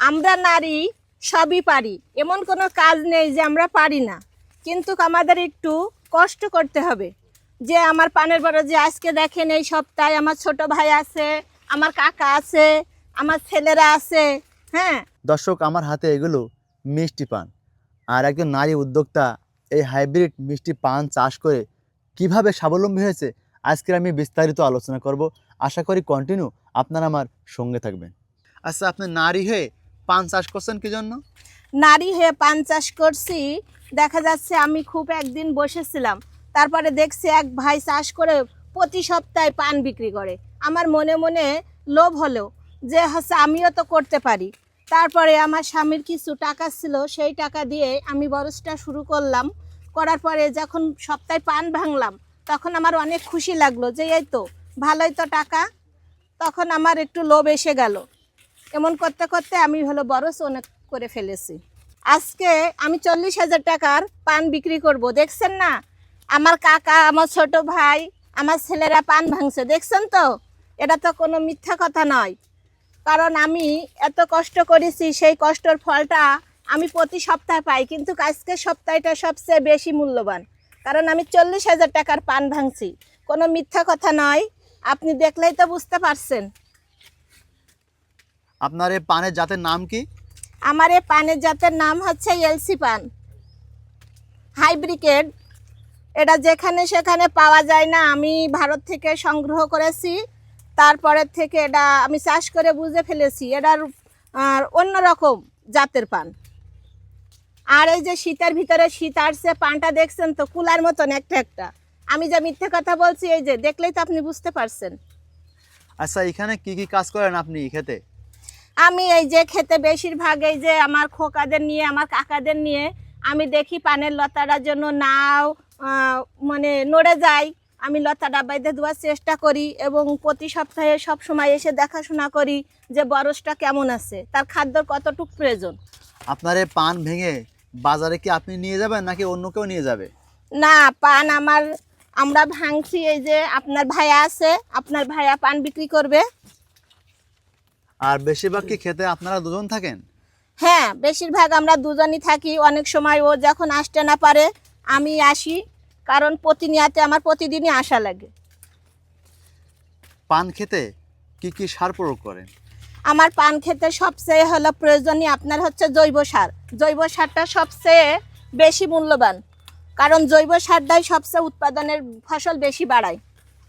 আমরা নারী সবই পারি। এমন কোনো কাজ নেই যে আমরা পারি না। কিন্তু আমাদের একটু কষ্ট করতে হবে। যে আমার পানের বড় যে আজকে দেখেন এই সপ্তাহে আমার ছোট ভাই আছে, আমার কাকা আছে, আমার ছেলেরা আছে হ্যাঁ? দর্শক, আমার হাতে এগুলো মিষ্টি পান। আর একজন নারী উদ্যোক্তা এই হাইব্রিড মিষ্টি পান চাষ করে কীভাবে স্বাবলম্বী হয়েছে আজকে আমি বিস্তারিত আলোচনা করব। আশা করি কন্টিনিউ আপনারা আমার সঙ্গে থাকবেন। আচ্ছা আপনি নারী হয়ে পান চাষ করছেন কি জন্য? নারী হয়ে পান চাষ করছি। দেখা যাচ্ছে আমি খুব একদিন বসেছিলাম, তারপরে দেখছি এক ভাই চাষ করে প্রতি সপ্তাহে পান বিক্রি করে। আমার মনে মনে লোভ হলো যে হচ্ছে আমিও তো করতে পারি। তারপরে আমার স্বামীর কিছু টাকা ছিল, সেই টাকা দিয়ে আমি বরসটা শুরু করলাম। করার পরে যখন সপ্তাহে পান ভাঙলাম, তখন আমার অনেক খুশি লাগল যে এই তো ভালোই তো টাকা। তখন আমার একটু লোভ এসে গেল। এমন করতে করতে আমি হলো বরস অনেক করে ফেলেছি। আজকে আমি চল্লিশ হাজার টাকার পান বিক্রি করব, দেখছেন না? আমার কাকা, আমার ছোট ভাই, আমার ছেলেরা পান ভাঙছে, দেখছেন তো? এটা তো কোনো মিথ্যা কথা নয়। কারণ আমি এত কষ্ট করেছি, সেই কষ্টর ফলটা আমি প্রতি সপ্তাহে পাই, কিন্তু আজকের সপ্তাহটা সবচেয়ে বেশি মূল্যবান। কারণ আমি চল্লিশ হাজার টাকার পান ভাঙছি। কোনো মিথ্যা কথা নয়, আপনি দেখলেই তো বুঝতে পারছেন। আপনার এই পানের জাতের নাম কি? আমার এই পানের জাতের নাম হচ্ছে এলসি পান। হাইব্রিকেড। এটা যেখানে সেখানে পাওয়া যায় না আমি ভারত থেকে সংগ্রহ করেছি। তারপরের থেকে এটা আমি চাষ করে বুঝে ফেলেছি এটার আর, অন্যরকম জাতের পান। আর এই যে শীতের ভিতরে শীত আসছে পানটা দেখছেন তো কুলার মতন একটা একটা। আমি যে মিথ্যে কথা বলছি এই যে দেখলেই তো আপনি বুঝতে পারছেন। আচ্ছা এখানে কি কি কাজ করেন আপনি খেতে আমি এই যে খেতে বেশিরভাগ এই যে আমার খোকাদের নিয়ে আমার কাকাদের নিয়ে আমি দেখি পানের লতাটার জন্য নাও মানে নড়ে যায়। আমি লতাটা বাইতে দেওয়ার চেষ্টা করি এবং প্রতি সপ্তাহে সব সময় এসে দেখাশোনা করি যে বরসটা কেমন আছে তার খাদ্যর কতটুক প্রয়োজন। আপনার এই পান ভেঙে বাজারে কি আপনি নিয়ে যাবেন নাকি অন্য কেউ নিয়ে যাবে? না পান আমার আমরা ভাঙছি এই যে আপনার ভাইয়া আছে আপনার ভাইয়া পান বিক্রি করবে। আর বেশিরভাগ কি খেতে আপনারা দুজন থাকেন? হ্যাঁ বেশিরভাগ আমরা দুজনই থাকি। অনেক সময় ও যখন আসতে না পারে আমি আসি কারণ প্রতিনিয়তে আমার প্রতিদিনই আসা লাগে। পান খেতে কি কি সার প্রয়োগ করেন? আমার পান খেতে সবচেয়ে হলো প্রয়োজনীয় আপনার হচ্ছে জৈব সার। জৈব সারটা সবচেয়ে বেশি মূল্যবান কারণ জৈব সারটাই সবচেয়ে উৎপাদনের ফসল বেশি বাড়ায়।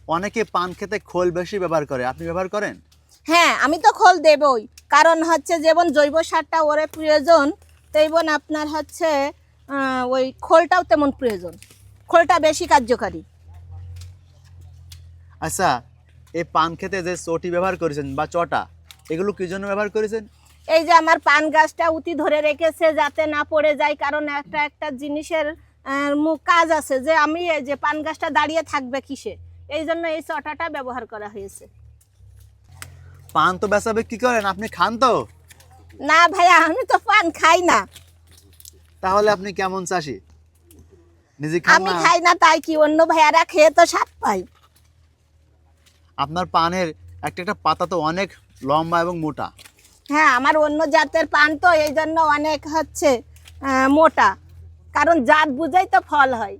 অনেকে পান খেতে খোল বেশি ব্যবহার করে। আপনি ব্যবহার করেন? হ্যাঁ আমি তো খোল দেবই। কারণ হচ্ছে যেমন জৈব সারটা ওরে প্রয়োজন তেমন আপনার হচ্ছে ওই খোলটাও তেমন প্রয়োজন। খোলটা বেশি কার্যকারী। আচ্ছা এই পান খেতে যে চটি ব্যবহার করেছেন বা চটা এগুলো কি জন্য ব্যবহার করেছেন? এই যে আমার পান গাছটা উতি ধরে রেখেছে যাতে না পড়ে যায় কারণ একটা একটা জিনিসের কাজ আছে যে আমি এই যে পান গাছটা দাঁড়িয়ে থাকবে কিসে এই জন্য এই চটাটা ব্যবহার করা হয়েছে। পান তো বেচা বিক্রি করেন আপনি খান তো? না ভাইয়া আমি তো পান খাই না। তাহলে আপনি কেমন চাষি? নিজে খান আমি না? খাই না তাই কি অন্য ভাইয়ারা খেয়ে তো স্বাদ পাই আপনার পানের একটা একটা পাতা তো অনেক লম্বা এবং মোটা। হ্যাঁ আমার অন্য জাতের পান তো এই জন্য অনেক হচ্ছে আহ, মোটা। কারণ জাত বুঝেই তো ফল হয়।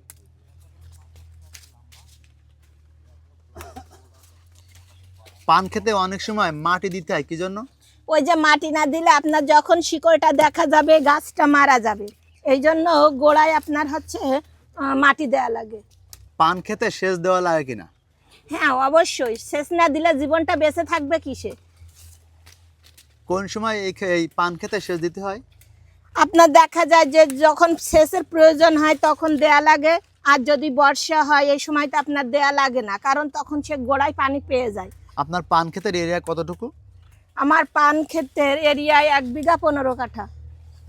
পান খেতে অনেক সময় মাটি দিতে হয় কি জন্য? ওই যে মাটি না দিলে আপনার যখন শিকড়টা দেখা যাবে গাছটা মারা যাবে। এই জন্য গোড়ায় আপনার হচ্ছে আহ, মাটি দেওয়া লাগে। পান খেতে সেচ দেওয়া লাগে কিনা? হ্যাঁ অবশ্যই। শেষ না দিলে জীবনটা বেঁচে থাকবে কিসে? কোন সময় এই খে- এই পান খেতে সেচ দিতে হয়? আপনার দেখা যায় যে যখন সেচের প্রয়োজন হয় তখন দেয়া লাগে। আর যদি বর্ষা হয় এই সময় তো আপনার দেয়া লাগে না। কারণ তখন সে গোড়ায় পানি পেয়ে যায়। আপনার পান ক্ষেতের এরিয়া কতটুকু? আমার পান ক্ষেতের এরিয়ায় এক বিঘা পনেরো কাঠা।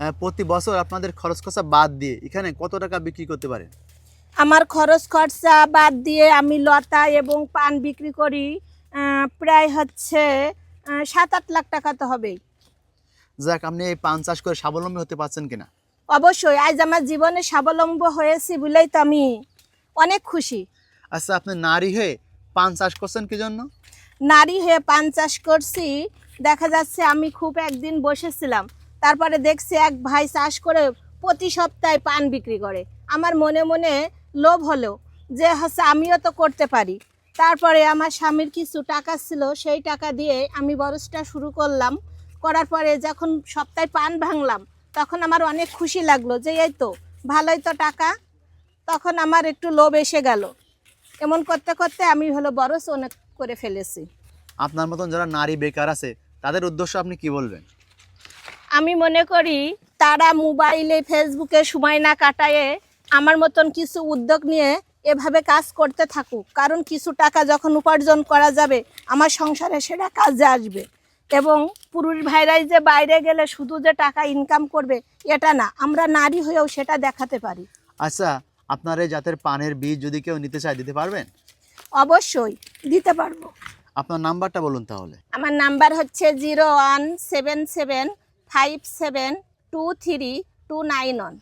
আহ, প্রতি বছর আপনাদের খরচ খরচা বাদ দিয়ে এখানে কত টাকা বিক্রি করতে পারেন? আমার খরচ খরচা বাদ দিয়ে আমি লতা এবং পান বিক্রি করি প্রায় হচ্ছে সাত আট লাখ টাকা তো হবেই। যাক আপনি এই পান চাষ করে স্বাবলম্বী হতে পারছেন কিনা? অবশ্যই আজ আমার জীবনে স্বাবলম্ব হয়েছি বলেই তো আমি অনেক খুশি। আচ্ছা আপনি নারী হয়ে পান চাষ করছেন কি জন্য? নারী হয়ে পান চাষ করছি, দেখা যাচ্ছে আমি খুব একদিন বসেছিলাম। তারপরে দেখছি এক ভাই চাষ করে প্রতি সপ্তাহে পান বিক্রি করে। আমার মনে মনে লোভ হলো যে হচ্ছে আমিও তো করতে পারি। তারপরে আমার স্বামীর কিছু টাকা ছিল, সেই টাকা দিয়ে আমি বরসটা শুরু করলাম। করার পরে যখন সপ্তাহে পান ভাঙলাম, তখন আমার অনেক খুশি লাগল যে এই তো, ভালোই তো টাকা। তখন আমার একটু লোভ এসে গেল। এমন করতে করতে আমি হলো বরস অনেক করে ফেলেছি। আপনার মতন যারা নারী বেকার আছে তাদের উদ্দেশ্য আপনি কি বলবেন? আমি মনে করি তারা মোবাইলে ফেসবুকে সময় না কাটায়ে আমার মতন কিছু উদ্যোগ নিয়ে এভাবে কাজ করতে থাকুক। কারণ কিছু টাকা যখন উপার্জন করা যাবে আমার সংসারে সেটা কাজে আসবে। এবং পুরুষ ভাইরাই যে বাইরে গেলে শুধু যে টাকা ইনকাম করবে এটা না। আমরা নারী হয়েও সেটা দেখাতে পারি। আচ্ছা আপনার এই জাতের পানের বীজ যদি কেউ নিতে চায় দিতে পারবেন? অবশ্যই দিতে পারব। আপনার নাম্বারটা বলুন তাহলে। আমার নাম্বার হচ্ছে zero one seven seven five seven two three two nine one.